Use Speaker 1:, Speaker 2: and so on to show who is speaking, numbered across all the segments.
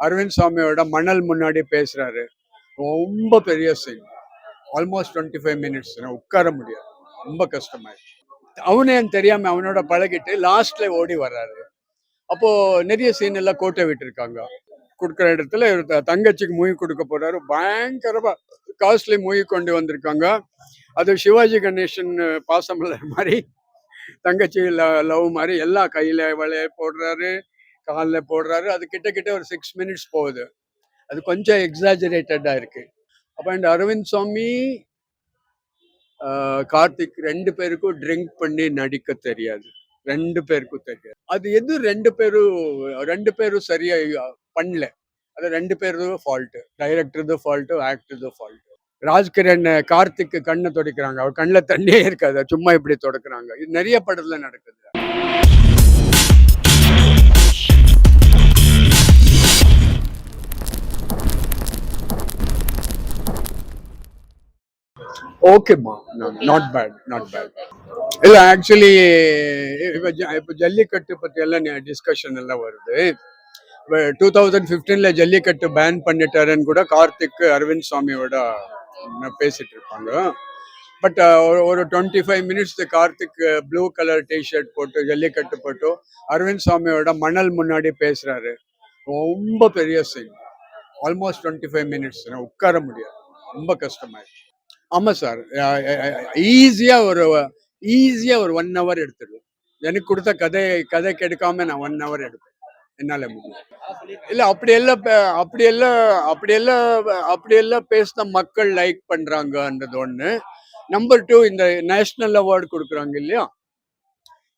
Speaker 1: அரவிந்த் சாமியோட மணல் முன்னாடி பேசுறாரு. ரொம்ப பெரிய scene almost twenty five minutes உட்கார முடியாது. ரொம்ப கஷ்டமாயிடுச்சு. அவனே தெரியாம அவனோட பழகிட்டு லாஸ்ட்ல ஓடி வர்றாரு. அப்போ நிறைய சீன் எல்லாம் கோட்டை விட்டுருக்காங்க. கொடுக்குற இடத்துல தங்கச்சிக்கு மூவி கொடுக்க போறாரு. பயங்கரமா காஸ்ட்லி மூவி கொண்டு வந்திருக்காங்க. அது சிவாஜி கணேசன் பாசமலர் மாதிரி தங்கச்சி லவ் மாதிரி எல்லா கையில வளைய போடுறாரு. காலில் போடுறாரு. அது கிட்ட கிட்ட ஒரு சிக்ஸ் மினிட்ஸ் போகுது. அது கொஞ்சம் எக்ஸாஜரேட்டடா இருக்கு. அப்போ அண்ட் அரவிந்த் சுவாமி கார்த்திக் ரெண்டு பேருக்கும் ட்ரிங்க் பண்ணி நடிக்க தெரியாது. ரெண்டு பேருக்கும் தெரியாது. அது எது ரெண்டு பேரும் ரெண்டு பேரும் சரியா பண்ணல. அது ரெண்டு பேரும் ஃபால்ட்டு டைரக்டர்து ஃபால்ட்டு ஆக்டர்து ஃபால்ட்டு ராஜ்கிரண் கார்த்திக் கண்ணை துடைக்கிறாங்க. அவர் கண்ணில் தண்ணியே இருக்காது. சும்மா இப்படி துடைக்கிறாங்க. இது நிறைய படத்துல நடக்குது. ஓகேம்மா நாட் பேட் நாட் பேட் இல்லை ஆக்சுவலி இப்போ இப்போ ஜல்லிக்கட்டு பற்றி எல்லாம் டிஸ்கஷன் எல்லாம் வருது. டூ தௌசண்ட் ஃபிஃப்டீனில் ஜல்லிக்கட்டு பேன் பண்ணிட்டாருன்னு கூட கார்த்திக் அரவிந்த் சுவாமியோட பேசிட்டு இருப்பாங்க. பட் ஒரு twenty five minutes Karthik blue colour T-shirt போட்டு ஜல்லிக்கட்டு போட்டு அரவிந்த் சுவாமியோட மணல் முன்னாடி பேசுறாரு. ரொம்ப பெரிய scene almost twenty five minutes உட்கார முடியாது. ரொம்ப கஷ்டமாயிடுச்சு. ஆமா சார். ஈஸியா ஒரு ஈஸியா ஒரு ஒன் ஹவர் எடுத்துடுவேன். எனக்கு கொடுத்த கதை கதை கெடுக்காம நான் ஒன் ஹவர் எடுப்பேன். என்னால முடியும். இல்ல அப்படியெல்லாம் அப்படியெல்லாம் அப்படியெல்லாம் அப்படி எல்லாம் அப்படி எல்லாம் அப்படி எல்லாம் மக்கள் லைக் பண்ணுறாங்கன்றது ஒன்று நம்பர் டூ இந்த நேஷனல் அவார்டு கொடுக்குறாங்க இல்லையா?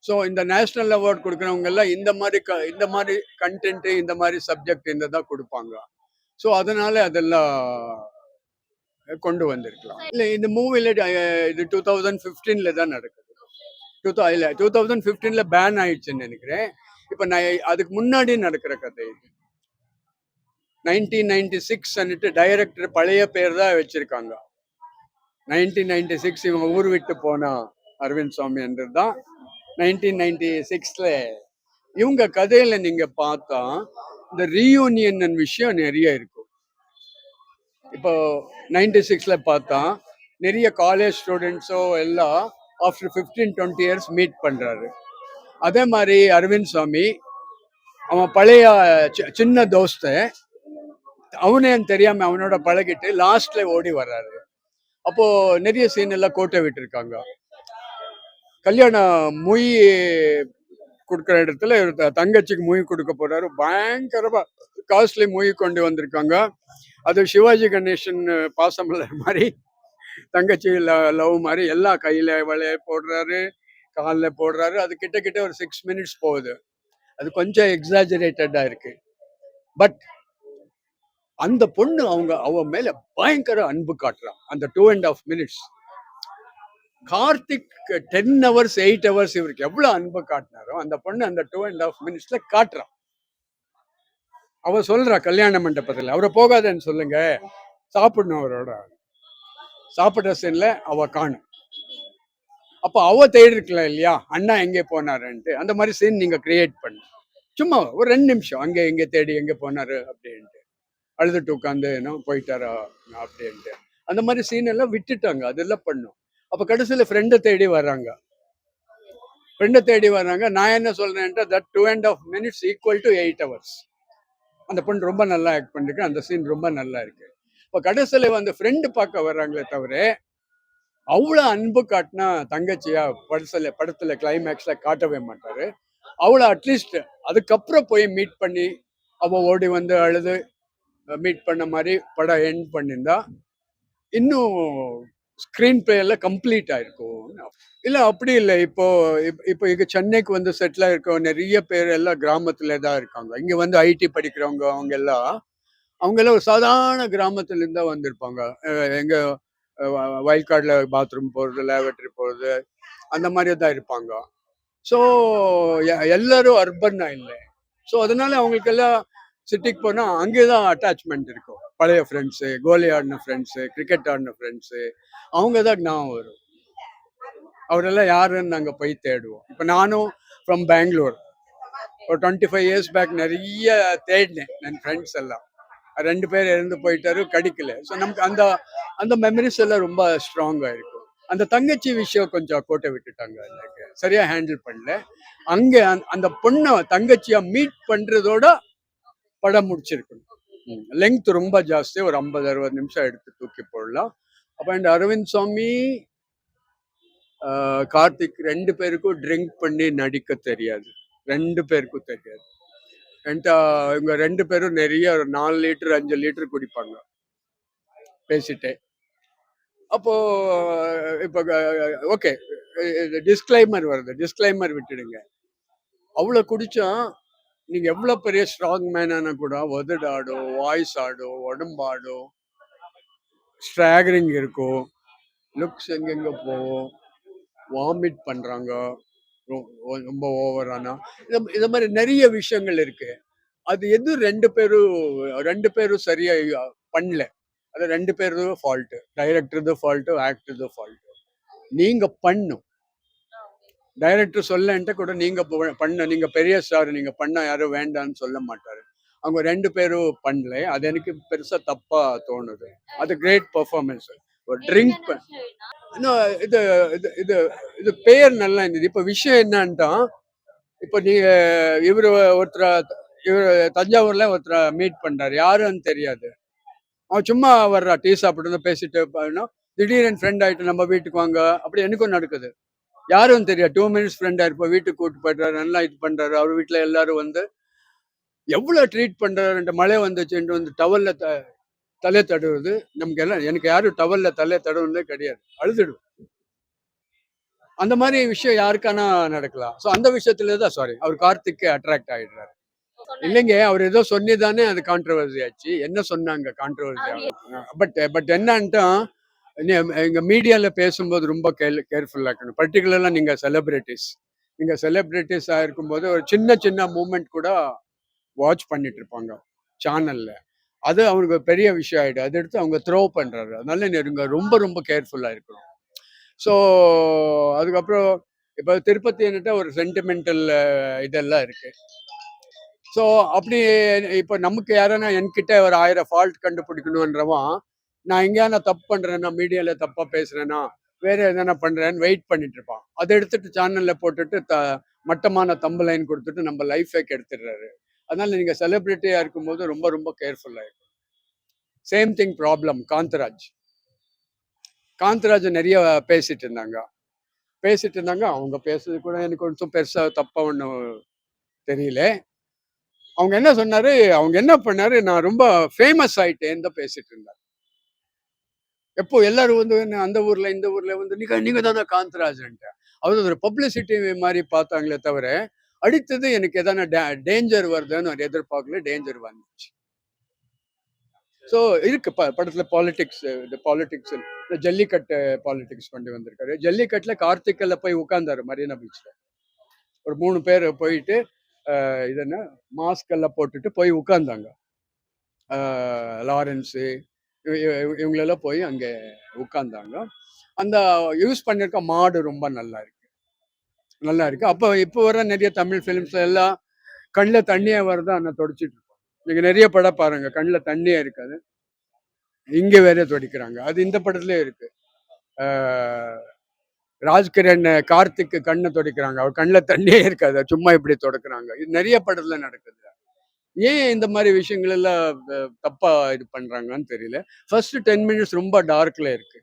Speaker 1: ஸோ இந்த நேஷனல் அவார்டு கொடுக்குறவங்க எல்லாம் இந்த மாதிரி க- இந்த மாதிரி கண்டென்ட்டு இந்த மாதிரி சப்ஜெக்ட் இந்த தான் கொடுப்பாங்க. ஸோ அதனால அதெல்லாம் கொண்டு வந்திருக்கலாம். இல்லை இந்த மூவில இது டூ தௌசண்ட் ஃபிஃப்டீன்ல தான் நடக்குது. டூ தௌ இல்லை டூ தௌசண்ட் ஃபிஃப்டீன்ல பேன் ஆயிடுச்சுன்னு நினைக்கிறேன். இப்போ நான் அதுக்கு முன்னாடி நடக்கிற கதை இது. நைன்டீன் நைன்டி சிக்ஸ் டைரக்டர் பழைய பேர் தான் வச்சிருக்காங்க. நைன்டீன் நைன்டி சிக்ஸ் இவங்க ஊர் விட்டு போனா அரவிந்த் சுவாமி என்றது தான். நைன்டீன் நைன்டி சிக்ஸ்ல இவங்க கதையில நீங்க பார்த்தா இந்த ரீயூனியன் விஷயம் நிறைய இருக்கும் இப்போ நைன்டி சிக்ஸ்ல பார்த்தா நிறைய காலேஜ் ஸ்டூடெண்ட்ஸோ எல்லாம் after fifteen twenty years meet பண்றாரு. அதே மாதிரி அரவிந்த் சுவாமி அவன் பழைய சின்ன தோஸ்த அவனே தெரியாம அவனோட பழகிட்டு லாஸ்ட்ல ஓடி வர்றாரு. அப்போ நிறைய சீன் எல்லாம் கோட்டை விட்டுருக்காங்க. கல்யாணம் மொய் கொடுக்குற இடத்துல தங்கச்சிக்கு மொய் கொடுக்க போறாரு. பயங்கரமா காஸ்ட்லி மூவி கொண்டு வந்திருக்காங்க. அது சிவாஜி கணேசன் பாசமலர் மாதிரி தங்கச்சி லவ் மாதிரி எல்லா கையில வளைய போடுறாரு காலில் போடுறாரு. அது கிட்ட கிட்ட ஒரு சிக்ஸ் மினிட்ஸ் போகுது. அது கொஞ்சம் எக்ஸாஜரேட்டடாக இருக்கு. பட் அந்த பொண்ணு அவங்க அவ மேல பயங்கர அன்பு காட்டுறான் அந்த two and half minutes Karthik ten hours eight hours இவருக்கு எவ்வளவு அன்பு காட்டினாரோ அந்த பொண்ணு அந்த டூ அண்ட் ஆஃப் மினிட்ஸ்ல காட்டுறான் அவ சொல்றா கல்யாண மண்டபத்துல அவரை போகாதேன்னு சொல்லுங்க சாப்பிடணும் அவரோட. சாப்பிட்ற சீன்ல அவ காணும். அப்ப அவ தேடிருக்கல இல்லையா? அண்ணா எங்கே போனாருன்ட்டு அந்த மாதிரி சீன் நீங்க கிரியேட் பண்ணு. சும்மா ஒரு ரெண்டு நிமிஷம் அங்கே எங்கே தேடி எங்கே போனாரு அப்படின்ட்டு. அழுதுட்டு உட்காந்து என்ன போயிட்டாரா? அப்படின்ட்டு. அந்த மாதிரி சீன் எல்லாம் விட்டுட்டாங்க அதெல்லாம் பண்ணும். அப்ப கடைசியில ஃப்ரெண்டை தேடி வர்றாங்க. ஃப்ரெண்டை தேடி வர்றாங்க நான் என்ன சொல்றேன்ட்டு that two and half minutes equal to eight hours அந்த பொண்ணு ரொம்ப நல்லா ஆக்ட் பண்ணிருக்கு. அந்த சீன் ரொம்ப நல்லா இருக்கு. இப்போ கடைசியில வந்து ஃப்ரெண்டு பார்க்க வர்றாங்களே தவிர அவ்வளோ அன்பு காட்டினா தங்கச்சியா படத்துல படத்துல கிளைமேக்ஸ்ல காட்டவே மாட்டாரு. அவளை அட்லீஸ்ட் அதுக்கப்புறம் போய் மீட் பண்ணி அவ ஓடி வந்து அழுது மீட் பண்ண மாதிரி படம் எண்ட் பண்ணியிருந்தா இன்னும் ஸ்க்ரீன் பிளே எல்லாம் கம்ப்ளீட் ஆயிருக்கும். இல்ல அப்படி இல்லை. இப்போ இப்- இப்போ இங்க சென்னைக்கு வந்து செட்டில் இருக்க நிறைய பேர் எல்லாம் கிராமத்துல தான் இருக்காங்க. இங்க வந்து ஐடி படிக்கிறவங்க அவங்க எல்லாம் அவங்க எல்லாம் ஒரு சாதாரண கிராமத்துல இருந்தா வந்திருப்பாங்க. எங்க வயல்காடுல பாத்ரூம் போறது லேபரட்டரி போறது அந்த மாதிரி தான் இருப்பாங்க. ஸோ எல்லாரும் அர்பன்னா இல்லை. ஸோ அதனால அவங்களுக்கு எல்லாம் சிட்டிக்கு போனா அங்கே தான் அட்டாச்மெண்ட் இருக்கும். பழைய ஃப்ரெண்ட்ஸு கோலி ஆடின ஃப்ரெண்ட்ஸு கிரிக்கெட் ஆடின ஃப்ரெண்ட்ஸு அவங்க தான் ஞாபகம் வரும். அவரெல்லாம் யாருன்னு நாங்கள் போய் தேடுவோம். இப்போ நானும் ஃப்ரம் பெங்களூர் ஒரு டுவெண்ட்டி ஃபைவ் இயர்ஸ் பேக் நிறைய தேடினேன் என் ஃப்ரெண்ட்ஸ் எல்லாம். ரெண்டு பேர் இறந்து போயிட்டாரு கிடைக்கல. ஸோ நமக்கு அந்த அந்த மெமரிஸ் எல்லாம் ரொம்ப ஸ்ட்ராங்காக இருக்கும். அந்த தங்கச்சி விஷயம் கொஞ்சம் கோட்டை விட்டுட்டாங்க எனக்கு. சரியா ஹேண்டில் பண்ணல. அங்கே அந்த- அந்த பொண்ணை தங்கச்சியா மீட் பண்றதோட படம் முடிச்சிருக்கணும். லெங்த் ரொம்ப ஜாஸ்தி. ஒரு ஐம்பது அறுபது நிமிஷம் எடுத்து தூக்கி போடலாம். அப்போ அண்ட் அரவிந்த் சுவாமி கார்த்திக் ரெண்டு பேருக்கும் ட்ரிங்க் பண்ணி நடிக்க தெரியாது. ரெண்டு பேருக்கும் தெரியாது. என்கிட்ட இவங்க ரெண்டு பேரும் நிறைய ஒரு நாலு லிட்டர் அஞ்சு லிட்டர் குடிப்பாங்க. பேசிட்டே. அப்போ இப்போ ஓகே டிஸ்க்ளைமர் வருது. டிஸ்க்ளைமர் விட்டுடுங்க. அவ்வளோ குடிச்சா நீங்கள் எவ்வளோ பெரிய ஸ்ட்ராங் மேனான கூட வதடாடும் வாய்ஸ் ஆடும் உடம்பாடும் ஸ்ட்ராகரிங் இருக்கும். லுக்ஸ் எங்கெங்கே போகும்? வாமிட் ரொ- ரொம்ப ஓவரானா இது இது மாதிரி நிறைய விஷயங்கள் இருக்கு. அது எது ரெண்டு பேரும் ரெண்டு பேரும் சரியா பண்ணல. அது ரெண்டு பேரும் fault director fault actor fault நீங்க பண்ணும். டைரக்டர் சொல்லன்ட்டு கூட நீங்க ப- பண்ண நீங்க பெரிய ஸ்டார் நீங்க பண்ண யாரும் வேண்டாம்னு சொல்ல மாட்டாரு. அவங்க ரெண்டு பேரும் பண்ணல. அது எனக்கு பெருசா தப்பா தோணுது. அது கிரேட் பெர்ஃபார்மன்ஸ் ஒரு ட்ரிங்க் இன்னும் இது இது இது இது பெயர் நல்லா இருந்தது. இப்ப விஷயம் என்னன்ட்டா இப்ப நீங்க இவரு ஒருத்தர் இவர் தஞ்சாவூர்ல ஒருத்தரை மீட் பண்றாரு. யாருன்னு தெரியாது. அவன் சும்மா வர்றா டீ சாப்பிட்டு பேசிட்டு திடீர்னு ஃப்ரெண்ட் ஆயிட்டு நம்ம வீட்டுக்கு வாங்க. அப்படி எனக்கும் நடக்குது. யாரும் தெரியாது. டூ மினிட்ஸ் ஃப்ரெண்ட் இருப்போம் வீட்டுக்கு கூட்டு போயிட்டாரு நல்லா இது பண்றாரு. அவர் வீட்டில் எல்லாரும் வந்து எவ்வளோ ட்ரீட் பண்ணுறாருன்ற மழை வந்துச்சுன்ட்டு வந்து டவல்ல த தலை தடவுறது நமக்கு எல்லாம் எனக்கு யாரும் டவல்ல தலை தடவுனதே கிடையாது. அழுதுடும் அந்த மாதிரி விஷயம் யாருக்கானா நடக்கலாம். ஸோ அந்த விஷயத்துல தான் சாரி அவர் கார்த்திக்கு அட்ராக்ட் ஆயிடுறாரு. இல்லைங்க அவர் ஏதோ சொன்னிதானே அது கான்ட்ரவர்சி ஆச்சு. என்ன சொன்னாங்க கான்ட்ரவர்சி பட் பட் என்னன்ட்டா நீ- எங்க மீடியால பேசும்போது ரொம்ப கேர் கேர்ஃபுல்லா இருக்கணும். பர்டிகுலரா நீங்க செலிபிரிட்டிஸ் நீங்க செலிபிரிட்டிஸா இருக்கும்போது ஒரு சின்ன சின்ன மூமெண்ட் கூட வாட்ச் பண்ணிட்டு இருப்பாங்க. சேனல்ல அது அவனுக்கு ஒரு பெரிய விஷயம் ஆயிடும் அதை எடுத்து அவங்க த்ரோ பண்றாரு. அதனால நெருங்க ரொம்ப ரொம்ப கேர்ஃபுல்லா இருக்கணும். ஸோ அதுக்கப்புறம் இப்போ திருப்பதி என்னட்ட ஒரு சென்டிமெண்டல் இதெல்லாம் இருக்கு. ஸோ அப்படி இப்போ நமக்கு யாரானா என்கிட்ட ஒரு ஆயிரம் ஃபால்ட் கண்டுபிடிக்கணுன்றவன் நான் எங்கேயான தப்பு பண்றேன்னா மீடியால தப்பா பேசுறேன்னா வேற எதனா பண்றேன்னு வெயிட் பண்ணிட்டு இருப்பான். அதை எடுத்துட்டு சேனல்ல போட்டுட்டு த மட்டமான தம்பு லைன் கொடுத்துட்டு நம்ம லைஃபே கெடுத்துடுறாரு. அதனால நீங்க செலிபிரிட்டியா இருக்கும்போது ரொம்ப ரொம்ப கேர்ஃபுல்லா இருக்கும் same thing problem Kantharaj. Kantharaj நிறைய பேசிட்டு இருந்தாங்க. பேசிட்டு இருந்தாங்க. அவங்க பேசுறது கூட எனக்கு கொஞ்சம் பெருசா தப்பா ஒன்றும் தெரியல. அவங்க என்ன சொன்னாரு? அவங்க என்ன பண்ணாரு? நான் ரொம்ப ஃபேமஸ் ஆயிட்டேன்னு தான் பேசிட்டு இருந்தார். எப்போ எல்லாரும் வந்து என்ன அந்த ஊர்ல இந்த ஊர்ல வந்து நீங்க நீங்க தானே காந்தராஜன்ட்டு. அவர் ஒரு பப்ளிசிட்டி மாதிரி பார்த்தாங்களே தவிர அடுத்தது எனக்கு எதனா டேஞ்சர் வருதுன்னு எதிர்பார்க்கல டேஞ்சர் வந்துச்சு. ஸோ இருக்கு. ப படத்துல பாலிடிக்ஸ் இந்த பாலிடிக்ஸ் இந்த ஜல்லிக்கட்டு பாலிடிக்ஸ் கொண்டு வந்திருக்காரு. ஜல்லிக்கட்டுல கார்த்திகல்ல போய் உட்கார்ந்தாரு மரீனா பீச்ல ஒரு மூணு பேர் போயிட்டு இது என்ன மாஸ்க் எல்லாம் போட்டுட்டு போய் உட்கார்ந்தாங்க. லாரன்ஸு இவங்களெல்லாம் போய் அங்கே உட்கார்ந்தாங்க. அந்த யூஸ் பண்ணியிருக்க மாடு ரொம்ப நல்லா இருக்கு. நல்லா இருக்கு அப்போ இப்போ வர நிறைய தமிழ் ஃபிலிம்ஸ் எல்லாம் கண்ணில் தண்ணியே வருதா அண்ணன் தொடச்சிட்டு இருப்போம் நீங்கள் நிறைய படம் பாருங்க. கண்ணில் தண்ணியே இருக்காது. இங்க வேற துடிக்கிறாங்க. அது இந்த படத்துலயே இருக்கு. ஆஹ் ராஜ்கிரண் கார்த்திக்கு கண்ணை துடைக்கிறாங்க. அவர் கண்ணில் தண்ணியே இருக்காது. சும்மா இப்படி தொடக்குறாங்க. இது நிறைய படத்துல நடக்குது. ஏன் இந்த மாதிரி விஷயங்கள் எல்லாம் தப்பாக இது பண்றாங்கன்னு தெரியல. ஃபர்ஸ்ட் டென் மினிட்ஸ் ரொம்ப டார்க்ல இருக்கு.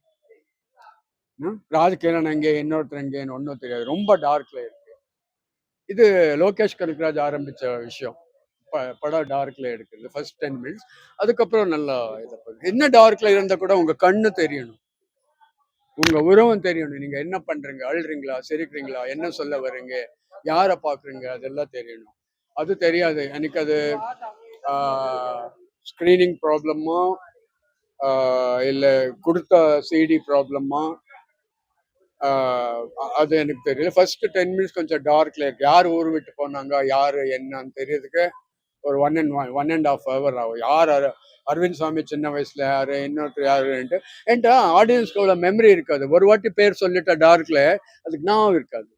Speaker 1: ராஜ்கிரண் எங்கே இன்னொருத்தர் எங்கேன்னு ஒன்றும் தெரியாது. ரொம்ப டார்க்ல இருக்கு. இது லோகேஷ் கனகராஜ் ஆரம்பிச்ச விஷயம். ப- படம் டார்க்ல எடுக்கிறது ஃபர்ஸ்ட் டென் மினிட்ஸ் அதுக்கப்புறம் நல்லா இதை என்ன டார்க்ல இருந்தா கூட உங்க கண்ணு தெரியணும். உங்க உருவம் தெரியணும். நீங்க என்ன பண்றீங்க? அழுறீங்களா? சிரிக்கிறீங்களா? என்ன சொல்ல வர்றீங்க? யாரை பாக்குறீங்க அதெல்லாம் தெரியணும். அது தெரியாது. எனக்கு அது ஸ்க்ரீனிங் ப்ராப்ளமா இல்லை கொடுத்த சிடி ப்ராப்ளமா அது எனக்கு தெரியல. ஃபர்ஸ்ட் டென் மினிட்ஸ் கொஞ்சம் டார்க்ல இருக்கு. யார் ஊர் விட்டு போனாங்க யாரு என்னன்னு தெரியறதுக்கு ஒரு one and one one and half hour ஆகும். யார் அரவிந்த் சுவாமி சின்ன வயசுல யாரு இன்னொருத்தர் யாருன்ட்டு. என்கிட்ட ஆடியன்ஸ்க்கு அவ்வளோ மெமரி இருக்காது. ஒரு வாட்டி பேர் சொல்லிட்டா டார்க்ல அதுக்கு ஞாபகம் இருக்காது.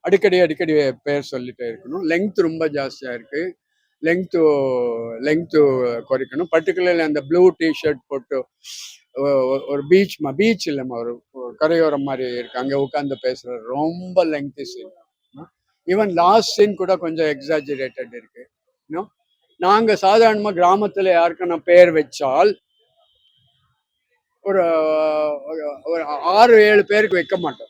Speaker 1: அடிக்கடி அடிக்கடி பேர் சொல்லிட்டே இருக்கணும். லெங்க் ரொம்ப ஜாஸ்தியா இருக்கு. லெங்க்த்து லெங்க்த்து குறைக்கணும் பர்டிகுலர்லி அந்த ப்ளூ டிஷர்ட் போட்டு ஒரு பீச் பீச் இல்லைம்மா ஒரு கரையோரம் மாதிரி இருக்கு. அங்கே உட்காந்து பேசுகிற ரொம்ப lengthy scene even last scene கூட கொஞ்சம் எக்ஸாஜிரேட்டட் இருக்கு. இன்னும் நாங்க சாதாரணமா கிராமத்துல யாருக்கான பேர் வச்சால் ஒரு ஒரு- ஒரு ஆறு ஏழு பேருக்கு வைக்க மாட்டோம்.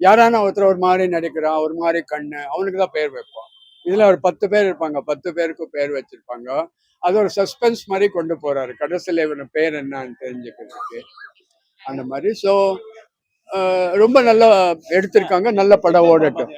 Speaker 1: யாரான ஒருத்தர் ஒரு மாதிரி நடிக்கிறான் ஒரு மாதிரி கண்ணு அவனுக்கு தான் பேர் வைப்போம். இதுல ஒரு பத்து பேர் இருப்பாங்க. பத்து பேருக்கு பேர் வச்சிருப்பாங்க. அது ஒரு சஸ்பென்ஸ் மாதிரி கொண்டு போறாரு. கடைசியில் இவன் பேர் என்னன்னு தெரிஞ்சுக்கிறதுக்கு. அந்த மாதிரி. ஸோ ரொம்ப நல்லா எடுத்திருக்காங்க. நல்ல படம் ஓடட்டும்.